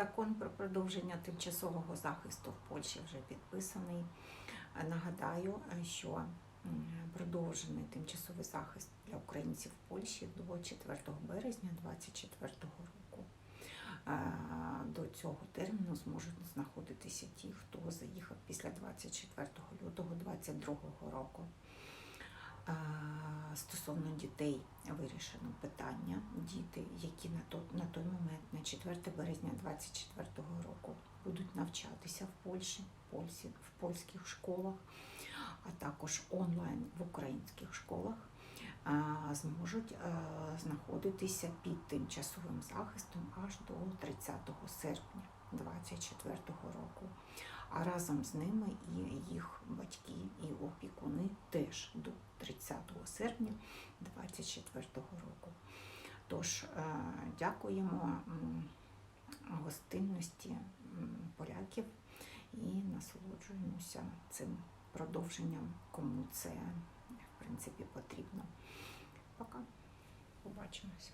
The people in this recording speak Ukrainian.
Закон про продовження тимчасового захисту в Польщі вже підписаний. Е, Нагадаю, е, що продовжений тимчасовий захист для українців в Польщі до 4 березня 2024 року. Е, До цього терміну зможуть знаходитися ті, хто заїхав після 24 лютого 2022 року. Стосовно дітей вирішено питання. Діти, які на той, на той момент, на 4 березня 2024 року, будуть навчатися в Польщі, в, Польсі, в польських школах, а також онлайн в українських школах, зможуть знаходитися під тимчасовим захистом аж до 30 серпня 2024 року. А разом з ними і їх батьки і опікуни теж 30 серпня 2024 року. Тож е, дякуємо гостинності поляків і насолоджуємося цим продовженням, кому це в принципі потрібно. Пока. Побачимось.